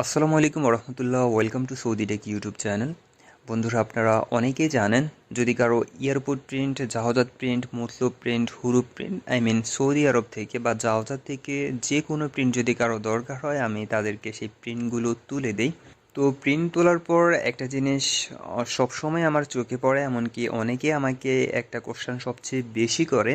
আসসালামু আলাইকুম রহমতুল্লাহ welcome to Saudi tech YouTube channel. বন্ধুরা, আপনারা অনেকেই জানেন, যদি কারও এয়ারপোর্ট প্রিন্ট, জাহাজাত প্রিন্ট মতলব print হুরুপ print, I mean Saudi Arab থেকে বা জাহাজাত থেকে যে কোনো প্রিন্ট যদি কারও দরকার হয়, আমি তাদেরকে সেই প্রিন্টগুলো তুলে দেই। তো প্রিন্ট তোলার পর একটা জিনিস সবসময় আমার চোখে পড়ে, এমনকি অনেকে আমাকে একটা কোশ্চেন সবচেয়ে বেশি করে।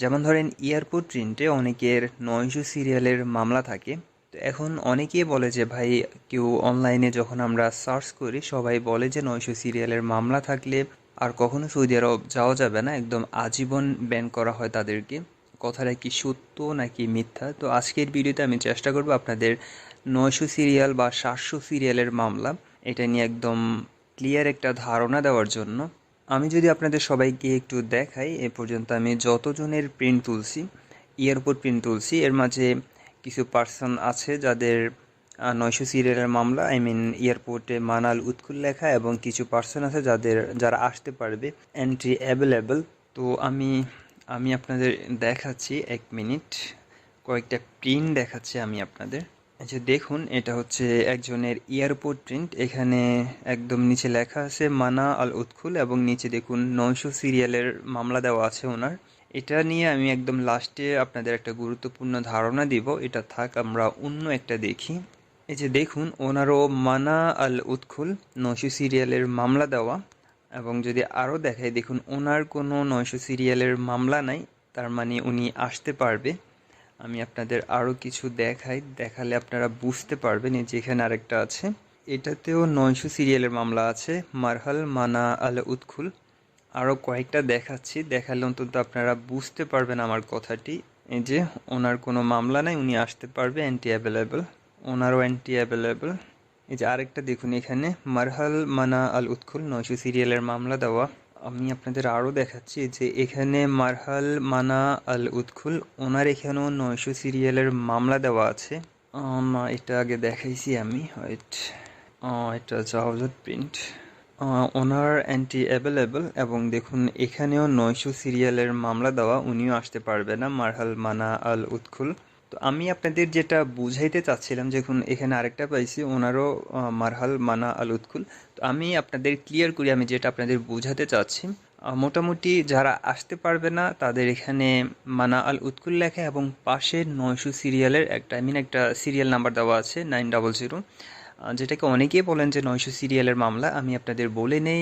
যেমন ধরেন, এয়ারপোর্ট প্রিন্টে অনেকের নয়শো সিরিয়ালের মামলা থাকে। এখন অনেকেই বলে যে, ভাই, কেউ অনলাইনে যখন আমরা সার্চ করি, সবাই বলে যে, নয়শো সিরিয়ালের মামলা থাকলে আর কখনো সৌদি আরব যাওয়া যাবে না। একদম আজীবন ব্যান করা হয় তাদেরকে। কথাটা কি সত্য নাকি মিথ্যা? তো আজকের ভিডিওতে আমি চেষ্টা করব আপনাদের নয়শো সিরিয়াল বা সাতশো সিরিয়ালের মামলা, এটা নিয়ে একদম ক্লিয়ার একটা ধারণা দেওয়ার জন্য। আমি যদি আপনাদের সবাইকে একটু দেখাই, এ পর্যন্ত আমি যতজনের প্রিন্ট তুলছি এয়ারপোর্ট প্রিন্ট তুলছি, এর মাঝে কিছু পার্সন আছে যাদের নয়শো সিরিয়ালের মামলা আই মিন এয়ারপোর্টে মানাল উৎকুল লেখা এবং কিছু পার্সন আছে যাদের, যারা আসতে পারবে এন্ট্রি অ্যাভেলেবেল তো আমি আমি আপনাদের দেখাচ্ছি এক মিনিট কয়েকটা প্রিন্ট দেখাচ্ছি আমি আপনাদের। আচ্ছা দেখুন, এটা হচ্ছে একজনের এয়ারপোর্ট প্রিন্ট এখানে একদম নিচে লেখা আছে মানা আল উৎকুল এবং নিচে দেখুন, নয়শো সিরিয়ালের মামলা দেওয়া আছে ওনার। এটা নিয়ে আমি একদম লাস্টে আপনাদের একটা গুরুত্বপূর্ণ ধারণা দিব। এটা থাক, আমরা অন্য একটা দেখি। এই যে দেখুন, ওনারও মানা আল উৎখুল নয়শো সিরিয়ালের মামলা দেওয়া। এবং যদি আরও দেখাই, দেখুন, ওনার কোনো নয়শো সিরিয়ালের মামলা নাই, তার মানে উনি আসতে পারবে। আমি আপনাদের আরও কিছু দেখাই, দেখালে আপনারা বুঝতে পারবেন এই যে এখানে আরেকটা আছে। এটাতেও নয়শো সিরিয়ালের মামলা আছে, মারহাল মানা আল উৎকুল আরও কয়েকটা দেখাচ্ছি। দেখালে অন্তত আপনারা বুঝতে পারবেন আমার কথাটি। এই যে, ওনার কোনো মামলা নাই, উনি আসতে পারবে অ্যান্টি অ্যাভেলেবেল ওনারও অ্যান্টি অ্যাভেলেবেল এই যে, আরেকটা দেখুন এখানে, মারহাল মানা আল উৎকুল নয়শো সিরিয়ালের মামলা দেওয়া। আমি আপনাদের আরও দেখাচ্ছি যে, এখানে মারহাল মানা আল উৎকুল ওনার এখানেও নয়শো সিরিয়ালের মামলা দেওয়া আছে। এটা আগে দেখাইছি আমি এটা জাহাজত প্রিন্ট। ওনার অ্যান্টি অ্যাভেলেবল এবং দেখুন, এখানেও নয়শো সিরিয়ালের মামলা দেওয়া উনিও আসতে পারবে না, মারহাল মানা আল উৎকুল। তো আমি আপনাদের যেটা বুঝাইতে চাচ্ছিলাম, দেখুন, এখানে আরেকটা পাইছি, ওনারও মারহাল মানা আল উৎকুল। তো আমি আপনাদের ক্লিয়ার করি, আমি যেটা আপনাদের বোঝাতে চাচ্ছি। মোটামুটি যারা আসতে পারবে না, তাদের এখানে মানা আল উৎকুল লেখা এবং পাশে নয়শো সিরিয়ালের একটা আই মিন একটা সিরিয়াল নাম্বার দেওয়া আছে নাইন ডাবল জিরো যেটাকে অনেকেই বলেন যে নয়শো সিরিয়ালের মামলা, আমি আপনাদের বলে নেই।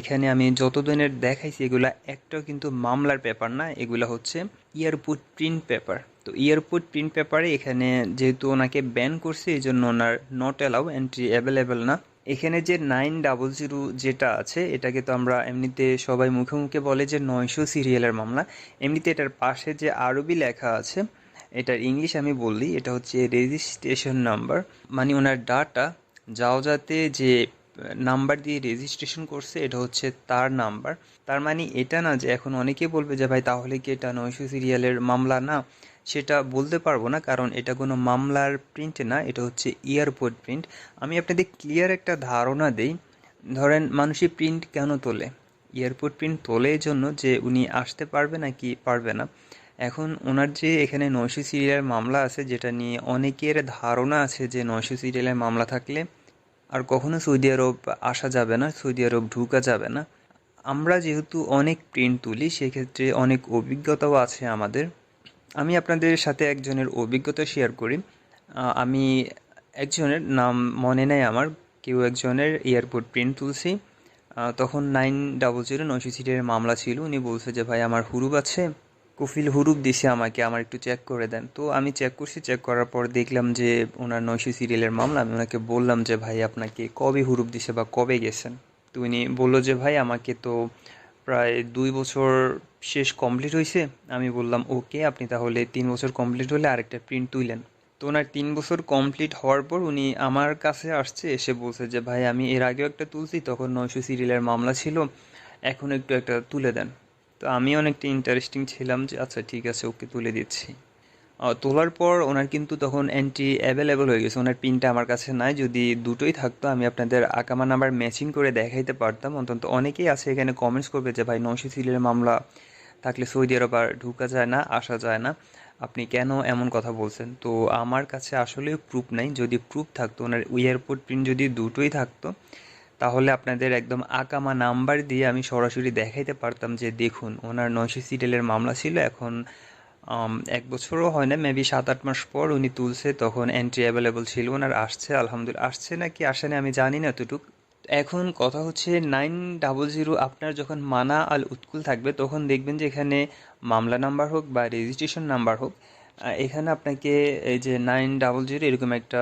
এখানে আমি যতদিনের দেখাইছি, এগুলা একটাও কিন্তু মামলার পেপার না, এগুলা হচ্ছে এয়ারপোর্ট প্রিন্ট পেপার। তো এয়ারপোর্ট প্রিন্ট পেপারে এখানে যেহেতু ওনাকে ব্যান করছে এই জন্য ওনার নট অ্যালাউ এন্ট্রি অ্যাভেলেবেল না। এখানে যে নাইন ডাবল জিরো যেটা আছে, এটাকে তো আমরা এমনিতে সবাই মুখে মুখে বলে যে নয়শো সিরিয়ালের মামলা। এমনিতে এটার পাশে যে আরবি লেখা আছে এটার ইংলিশ আমি বললি, এটা হচ্ছে রেজিস্ট্রেশন নাম্বার মানে ওনার ডাটা যাও যাতে যে নাম্বার দিয়ে রেজিস্ট্রেশন করছে, এটা হচ্ছে তার নাম্বার তার মানে এটা না যে এখন অনেকে বলবে যে, ভাই, তাহলে কি এটা নয়শো সিরিয়ালের মামলা না? সেটা বলতে পারব না, কারণ এটা কোনো মামলার প্রিন্ট না, এটা হচ্ছে এয়ারপোর্ট প্রিন্ট আমি আপনাদের ক্লিয়ার একটা ধারণা দেই, ধরেন মানুষই প্রিন্ট কেন তোলে? এয়ারপোর্ট প্রিন্ট তোলে জন্য যে উনি আসতে পারবে নাকি পারবে না। এখন ওনার যে এখানে নয়শো সিরিয়ালের মামলা আছে, যেটা নিয়ে অনেকের ধারণা আছে যে নয়শো সিরিয়ালের মামলা থাকলে আর কখনো সৌদি আরব আসা যাবে না, সৌদি আরব ঢুকা যাবে না। আমরা যেহেতু অনেক প্রিন্ট তুলি, সেক্ষেত্রে অনেক অভিজ্ঞতাও আছে আমাদের। আমি আপনাদের সাথে একজনের অভিজ্ঞতা শেয়ার করি। আমি একজনের নাম মনে নেই আমার, কেউ একজনের এয়ারপোর্ট প্রিন্ট তুলছি। তখন নাইন ডাবল জিরো নয়শো সিটের মামলা ছিল, উনি বলছে যে, ভাই, আমার হুরুপ আছে। কফিল হুরুপ দিছে আমাকে, আমার একটু চেক করে দেন। তো আমি চেক করছি চেক করার পর দেখলাম যে ওনার নয়শো সিরিয়ালের মামলা, আমি ওনাকে বললাম যে, ভাই, আপনাকে কবে হুরুপ দিছে বা কবে গেছেন? তো উনি বলল যে, ভাই, আমাকে তো প্রায় দুই বছর শেষ কমপ্লিট হয়েছে আমি বললাম, ওকে, আপনি তাহলে তিন বছর কমপ্লিট হলে আরেকটা প্রিন্ট তুইলেন। তো ওনার তিন বছর কমপ্লিট হওয়ার পর উনি আমার কাছে আসছে, এসে বলছে যে, ভাই, আমি এর আগেও একটা তুলছি, তখন নয়শো সিরিয়ালের মামলা ছিল, এখন একটু একটা তুলে দেন। তো আমি অনেকটা ইন্টারেস্টিং ছিলাম যে আচ্ছা ঠিক আছে, ওকে তুলে দিচ্ছি। তোলার পর ওনার কিন্তু তখন অ্যান্টি অ্যাভেলেবল হয়ে গেছে। ওনার পিনটা আমার কাছে নাই। যদি দুটোই থাকতো, আমি আপনাদের আকামা নাম্বার ম্যাচিং করে দেখাইতে পারতাম। অন্তত অনেকেই আছে এখানে কমেন্টস করবে যে, ভাই নয়শো সিরিয়ালের মামলা থাকলে সৌদি আরব আর ঢুকা যায় না, আসা যায় না। আপনি কেন এমন কথা বলছেন? তো আমার কাছে আসলে প্রুফ নাই। যদি প্রুফ থাকতো, ওনার এয়ারপোর্ট প্রিন্ট যদি দুটোই থাকতো তাহলে আপনাদের একদম আকামা নাম্বার দিয়ে আমি সরাসরি দেখাইতে পারতাম যে দেখুন, ওনার নয়শো সিটেলের মামলা ছিল, এখন এক বছরও হয় না মেবি সাত আট মাস পর উনি তুলছে, তখন এন্ট্রি অ্যাভেলেবল ছিল, ওনার আসছে, আলহামদুলিল্লাহ, আসছে নাকি আসে না, আমি জানি না এতটুক। এখন কথা হচ্ছে নাইন ডাবল জিরো আপনার যখন মানা আল উৎকুল থাকবে, তখন দেখবেন যে এখানে মামলা নাম্বার হোক বা রেজিস্ট্রেশন নাম্বার হোক এখানে আপনাকে এই যে নাইন ডাবল জিরো এরকম একটা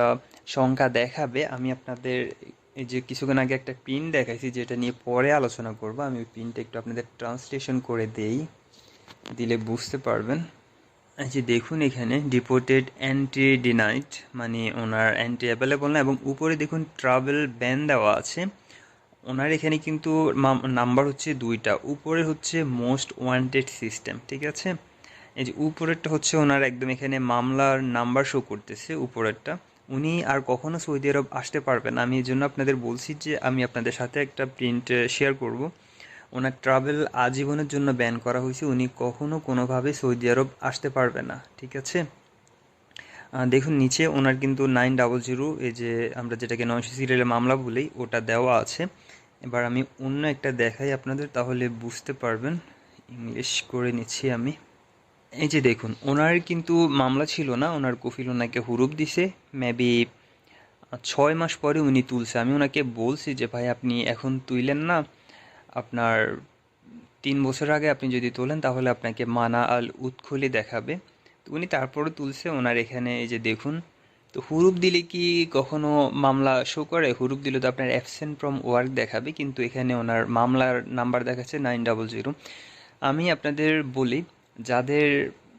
সংখ্যা দেখাবে, আমি আপনাদের এই যে কিছুক্ষণ আগে একটা পিন দেখাইছি, যেটা নিয়ে পরে আলোচনা করব। আমি ওই পিনটা একটু আপনাদের ট্রান্সলেশন করে দেই, দিলে বুঝতে পারবেন। এই যে দেখুন এখানে ডিপোর্টেড অ্যান্টি ডিনাইট মানে ওনার অ্যান্টি অ্যাভেলেবল না, এবং উপরে দেখুন ট্রাভেল ব্যান দেওয়া আছে। ওনার এখানে কিন্তু নাম্বার হচ্ছে দুইটা। উপরে হচ্ছে মোস্ট ওয়ান্টেড সিস্টেম ঠিক আছে? এই যে উপরেরটা হচ্ছে ওনার একদম এখানে মামলার নাম্বার শো করতেছে, উপরেরটা। উনি আর কখনো সৌদি আরব আসতে পারবেন। আমি এই জন্য আপনাদের বলছি যে আমি আপনাদের সাথে একটা প্রিন্ট শেয়ার করব। ওনার ট্রাভেল আজীবনের জন্য ব্যান করা হয়েছে। উনি কখনো কোনোভাবে সৌদি আরব আসতে পারবে না। ঠিক আছে? দেখুন, নিচে ওনার কিন্তু নাইন ডাবল জিরো এই যে আমরা যেটাকে নয়শো সিরিয়ালের মামলা বলি, ওটা দেওয়া আছে। এবার আমি অন্য একটা দেখাই আপনাদের, তাহলে বুঝতে পারবেন। ইংলিশ করে নিচ্ছি আমি। এই যে দেখুন, ওনার কিন্তু মামলা ছিল না, ওনার কফিল ওনাকে হুরুপ দিছে মেবি ছয় মাস পরে উনি তুলছে। আমি ওনাকে বলছি যে, ভাই, আপনি এখন তুইলেন না, আপনার তিন বছর আগে আপনি যদি তোলেন, তাহলে আপনাকে মানা আল উৎখলি দেখাবে। তো উনি তারপরে তুলছে, ওনার এখানে এই যে দেখুন, তো হুরুপ দিলে কি কখনো মামলা শো করে? হুরুপ দিলে তো আপনার অ্যাবসেন্ট ফ্রম ওয়ার্ক দেখাবে, কিন্তু এখানে ওনার মামলার নাম্বার দেখাচ্ছে নাইন ডাবল জিরো। আমি আপনাদের বলি যাদের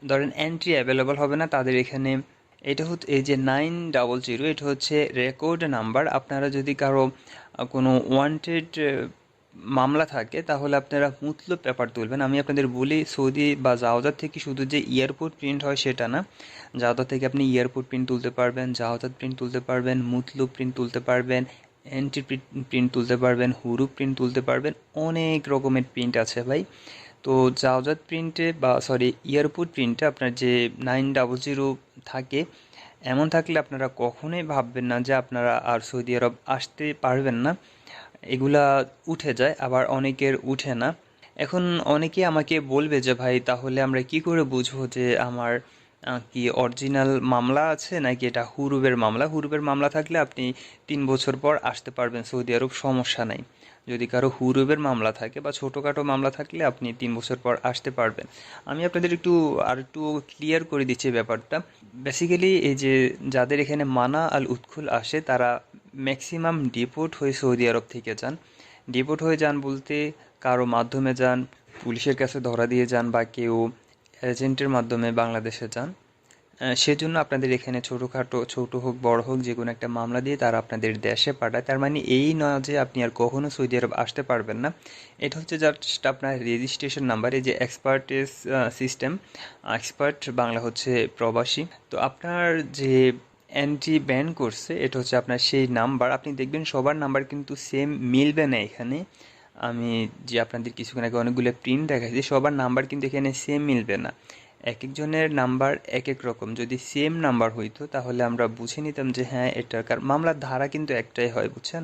ধরেন এন্ট্রি অ্যাভেলেবল হবে না, তাদের এখানে এটা হচ্ছে এই যে নাইন ডাবল জিরো এটা হচ্ছে রেকর্ড নাম্বার আপনারা যদি কারও কোনো ওয়ান্টেড মামলা থাকে, তাহলে আপনারা মুতলো পেপার তুলবেন। আমি আপনাদের বলি, সৌদি বা জাওজার থেকে শুধু যে এয়ারপোর্ট প্রিন্ট হয় সেটা না। জাওজার থেকে আপনি এয়ারপোর্ট প্রিন্ট তুলতে পারবেন জাওজার প্রিন্ট তুলতে পারবেন মুতলু প্রিন্ট তুলতে পারবেন এন্ট্রি প্রিন্ট তুলতে পারবেন হুরু প্রিন্ট তুলতে পারবেন। অনেক রকমের প্রিন্ট আছে ভাই। তো জাওজাত প্রিন্টে বা সরি এয়ারপোর্ট প্রিন্টে আপনার যে নাইন ডাবল জিরো থাকে, এমন থাকলে আপনারা কখনোই ভাববেন না যে আপনারা আর সৌদি আরব আসতে পারবেন না। এগুলা উঠে যায়, আবার অনেকের উঠে না। এখন অনেকে আমাকে বলবে যে, ভাই, তাহলে আমরা কি করে বুঝব যে আমার কি অরিজিনাল মামলা আছে নাকি এটা হুরুবের মামলা? হুরুবের মামলা থাকলে আপনি তিন বছর পর আসতে পারবেন, সৌদি আরব সমস্যা নাই। যদি কারও হুরুবের মামলা থাকে বা ছোটোখাটো মামলা থাকলে আপনি তিন বছর পর আসতে পারবেন। আমি আপনাদের একটু আর একটু ক্লিয়ার করে দিচ্ছি ব্যাপারটা। বেসিক্যালি এই যে যাদের এখানে মানা আল উৎখুল আসে, তারা ম্যাক্সিমাম ডিপোর্ট হয়ে সৌদি আরব থেকে যান। ডিপোর্ট হয়ে যান বলতে কারও মাধ্যমে যান, পুলিশের কাছে ধরা দিয়ে যান বা কেউ এজেন্টের মাধ্যমে বাংলাদেশে যান। সেজন্য আপনাদের এখানে ছোটোখাটো, ছোট হোক, বড় হোক, যে কোনো একটা মামলা দিয়ে তারা আপনাদের দেশে পাঠায়। তার মানে এই নয় যে আপনি আর কখনো সৌদি আরব আসতে পারবেন না। এটা হচ্ছে জাস্ট আপনার রেজিস্ট্রেশন নাম্বার এই যে এক্সপার্টেস সিস্টেম এক্সপার্ট বাংলা হচ্ছে প্রবাসী। তো আপনার যে অ্যান্টি ব্যান করছে, এটা হচ্ছে আপনার সেই নাম্বার আপনি দেখবেন সবার নাম্বার কিন্তু সেম মিলবে না এখানে। আমি যে আপনাদের কিছুক্ষণ আগে অনেকগুলো প্রিন্ট দেখাইছি, সবার নাম্বার কিন্তু এখানে সেম মিলবে না। এক একজনের নাম্বার এক এক রকম। যদি সেম নাম্বার হইতো, তাহলে আমরা বুঝে নিতাম যে হ্যাঁ এটার কার মামলার ধারা কিন্তু একটাই হয়, বুঝছেন?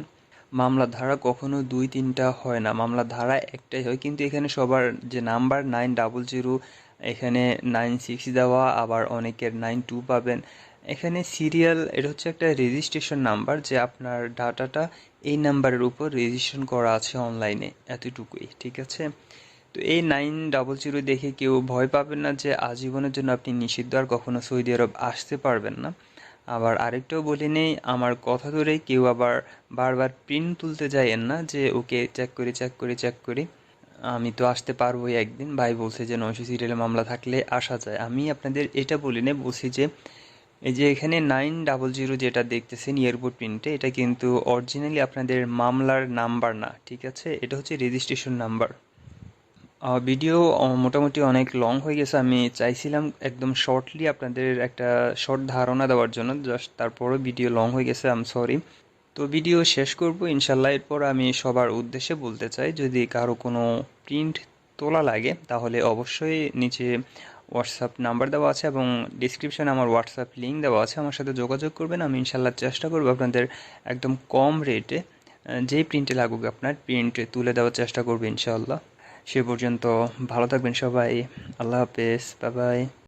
মামলার ধারা কখনো দুই, তিনটা হয় না। মামলার ধারা একটাই হয়, কিন্তু এখানে সবার যে নাম্বার, নাইন ডাবল জিরো, এখানে নাইন সিক্স দেওয়া, আবার অনেকের নাইন টু পাবেন। এখানে সিরিয়াল এটা হচ্ছে একটা রেজিস্ট্রেশন নাম্বার যে আপনার ডাটাটা এই নাম্বারের উপর রেজিস্ট্রেশন করা আছে অনলাইনে এতটুকুই, ঠিক আছে? তো এই নাইন ডাবল জিরো দেখে কেউ ভয় পাবেন না যে আজীবনের জন্য আপনি নিষিদ্ধ আর কখনো সৌদি আরব আসতে পারবেন না। আবার আরেকটাও বলে নেই, আমার কথা ধরে কেউ আবার বারবার প্রিন্ট তুলতে যাইয়েন না যে ওকে চেক করে চেক করে চেক করে। আমি তো আসতে পারবোই একদিন। ভাই বলছে যে নয়শো সিরিয়ালে মামলা থাকলে আসা যায়। আমি আপনাদের এটা বলি না বলছি যে এই যে এখানে নাইন ডাবল জিরো যেটা দেখতেছেন এয়ারপোর্ট প্রিন্টে, এটা কিন্তু অরিজিনালি আপনাদের মামলার নাম্বার না, ঠিক আছে? এটা হচ্ছে রেজিস্ট্রেশন নাম্বার ভিডিও মোটামুটি অনেক লং হয়ে গেছে। আমি চাইছিলাম একদম শর্টলি আপনাদের একটা শর্ট ধারণা দেওয়ার জন্য। জাস্ট তারপরও ভিডিও লং হয়ে গেছে আম সরি তো ভিডিও শেষ করব, ইনশাল্লাহ। এরপর আমি সবার উদ্দেশ্যে বলতে চাই, যদি কারও কোনো প্রিন্ট তোলা লাগে, তাহলে অবশ্যই নিচে হোয়াটসঅ্যাপ নাম্বার দেওয়া আছে এবং ডিসক্রিপশানে আমার হোয়াটসঅ্যাপ লিঙ্ক দেওয়া আছে। আমার সাথে যোগাযোগ করবেন, আমি ইনশাল্লাহ চেষ্টা করব আপনাদের একদম কম রেটে যেই প্রিন্টে লাগুক আপনার প্রিন্ট তুলে দেওয়ার চেষ্টা করব ইনশাআল্লাহ সে পর্যন্ত ভালো থাকবেন সবাই। আল্লাহ হাফেজ। Bye bye